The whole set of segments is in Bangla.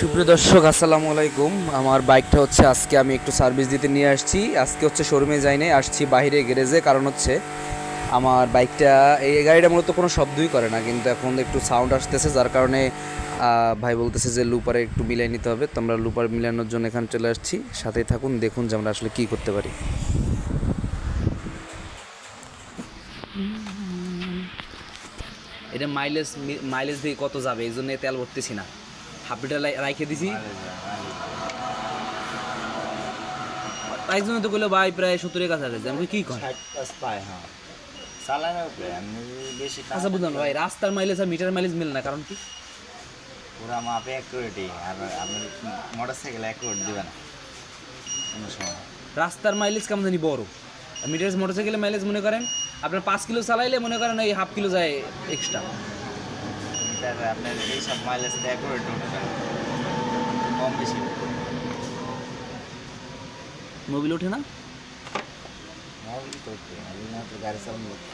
সুপ্রিয় দর্শক, আসসালামু আলাইকুম। আমার বাইকটা হচ্ছে আজকে আমি একটু সার্ভিস দিতে নিয়ে আসছি। আজকে হচ্ছে শোরুমে যাই নাই, আসছি বাইরে গ্যারেজে। কারণ হচ্ছে আমার বাইকটা, এই গাড়িটা মূলত কোনো শব্দই করে না, কিন্তু এখন একটু সাউন্ড আসতেছে, যার কারণে ভাই বলতেছে যে লুপারে একটু মিলাই নিতে হবে। তো আমরা লুপার মিলানোর জন্য এখানে চলে আসছি। সাথেই থাকুন, দেখুন যে আমরা আসলে কী করতে পারি। এটা মাইলেজ মাইলেজ দিয়ে কত যাবে? এই জন্য তেল ভরতেছি না। হাফ লিটার রাইখে দিছি। তাই তো করল ভাই প্রায় সত্তরের কাছাকাছি। আমি কি কর হ্যাঁ। আচ্ছা বুঝলাম ভাই রাস্তার মাইলেজ আর মিটার মাইলেজ মিলে না কারণ কি? পুরা মাপে অ্যাকুরেটই আর আপনি মোটর সাইকেল অ্যাকুরেট দেবে না। কোনো সময়। রাস্তার মাইলেজ কেমন জানি বড়। আর মিটার মোটরসাইকেলের মাইলেজ মনে করেন আপনার পাঁচ কিলো চালাইলে মনে করেন এই হাফ কিলো যায় এক্সট্রা মিটার আপনার এইসব মাইলেজ তো অ্যাকুরেট উঠে না কম বেশি মোবিল ওঠে না মোবিল করতে আমি না তো গাড়ি চালানো করতে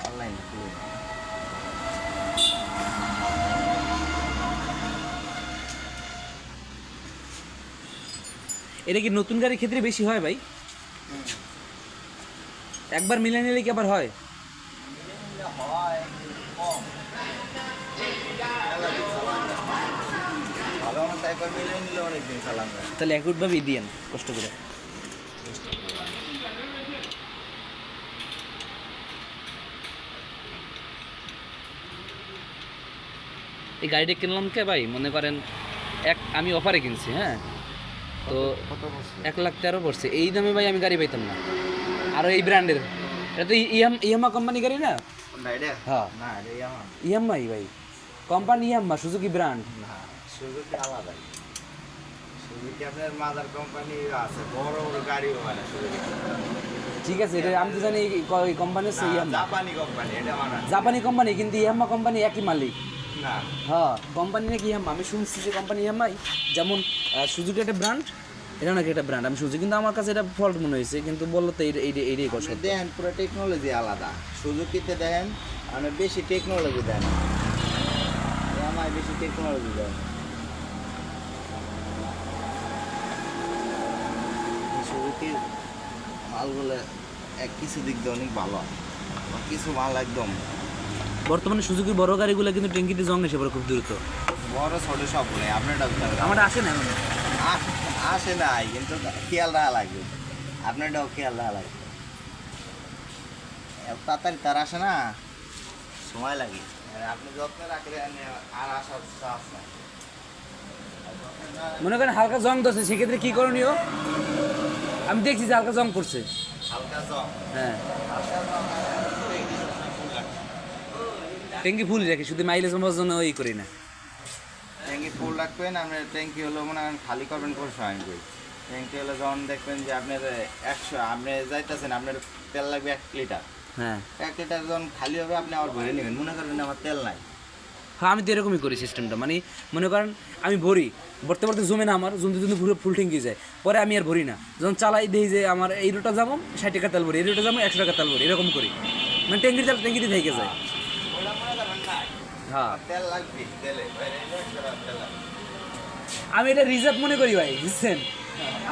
অনলাইন এটা কি নতুন গাড়ির ক্ষেত্রে বেশি হয় ভাই একবার মিলে নিলে কি আবার হয়? তাহলে একটভাবেই দিয়েন কষ্ট করে। এই গাড়িটা কিনলাম কে ভাই? মনে করেন এক আমি অফারে কিনছি হ্যাঁ? তো এক লাখ তেরো পড়ছে এই দামে ভাই আমি গাড়ি পাইতাম না। আর এই ব্র্যান্ডের এটা তো ইয়াম ইয়ামা কোম্পানি গাড়ি না? হ্যাঁ না এটা ইয়ামা ইয়ামাই ভাই। কোম্পানি ইয়াম্মা সুজুকি ব্র্যান্ড না সুজুকি আলাদা সুজুকি আপনার মাদার কোম্পানি আছে বড় বড় গাড়িও মানে সুজুকি ঠিক আছে এটা আমি তো জানি এই কোম্পানি হচ্ছে ইয়াম্মা জাপানি কোম্পানি এটা মানে জাপানি কোম্পানি কিন্তু ইয়াম্মা কোম্পানি একই মালিক। না। হ্যাঁ কোম্পানি নাকি ইয়াম্মা আমি শুনছি যে কোম্পানি ইয়াম্মাই যেমন সুজুকি একটা ব্র্যান্ড এটা নাকি একটা ব্র্যান্ড আমি শুনছি কিন্তু আমার কাছে এটা ফল্ট মনে হয়েছে কিন্তু বলল তো এই এই এইটাই কথা। আপনি দেখেন পুরো টেকনোলজি আলাদা। সুজুকিতে দেখেন মানে বেশি টেকনোলজি দেন আমার বেশি টেকনোলজি দেন সুজুকির মালগুলো এক কিছু দিক দিয়ে অনেক ভালো। কিছু মাল একদম বর্তমানে সুজুকির বড় গাড়িগুলো কিন্তু ট্যাঙ্কিতে জং এসে পড়ে খুব দ্রুত। বড় ছোট সব বলে আপনার আমার আসে না এখন। আসে নাই কিন্তু খেয়াল রাখা লাগবে। আপনারটাও খেয়াল রাখা লাগবে। তাড়াতাড়ি তার আসে না। সময় লাগে। আপনি যত্ন রাখলে আর আসার নাই। মনে করেন হালকা জং ধরছে সেক্ষেত্রে কি করণীয়? আমি দেখছি যে হালকা জং করছে। হ্যাঁ। জং ট্যাঙ্কি ফুল রাখি শুধু মাইলেজ জন্য ওই করি না। রাখবেন আপনার ট্যাঙ্কি হলো মনে করেন খালি করবেন কোন সময় আমি কই ট্যাঙ্কি হলো যখন দেখবেন যে আপনার একশো আপনি যাইতেছেন আপনার তেল লাগবে এক লিটার। হ্যাঁ। এক লিটার যখন খালি হবে আপনি আবার ভরে নেবেন। মনে করবেন আমার তেল নাই। হ্যাঁ আমি তো এরকমই করি সিস্টেমটা মানে মনে করেন আমি ভরি। ভরতে ভরতে জমে না আমার জমতে জমতে পুরো ফুল ট্যাঙ্কি যায়। পরে আমি আর ভরি না। যখন চালাই দেখি যে আমার এই রোটা যাব ষাট টাকা তেল ভরি এই রোটা যাব একশো টাকা তেল ভরি। এরকম করি। মানে ট্যাঙ্কির তেল ট্যাঙ্কিতে থেকে যায় ওটা মনে করবেন নাই হ্যাঁ। তেল লাগবে তেলে। আমি এটা রিজার্ভ মনে করি ভাই বুঝছেন?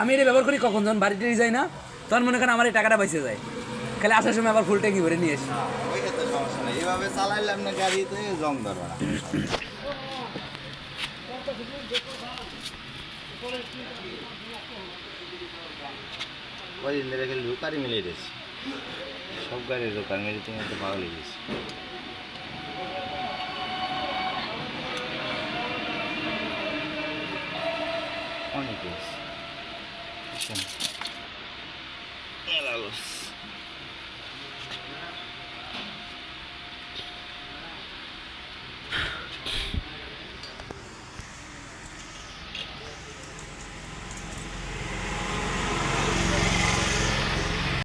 আমি এটা ব্যবহার করি কখন? যখন বাড়িতে যাই না তখন মনে করেন আমার এই টাকাটা বাইসে যায়। খালি আসার সময় আবার ফুল ট্যাঙ্কি ভরে নিয়ে আসি। হ্যাঁ, সমস্যা নেই। চালাইলে আপনার গাড়িতে জং ধরবে না। ওই দেখে লুকারি মিলিয়ে দিয়েছি। সব গাড়ির দোকান মেরে তুমি একটা পাগল হয়ে গেছি অনেক গেছে মেলা লোস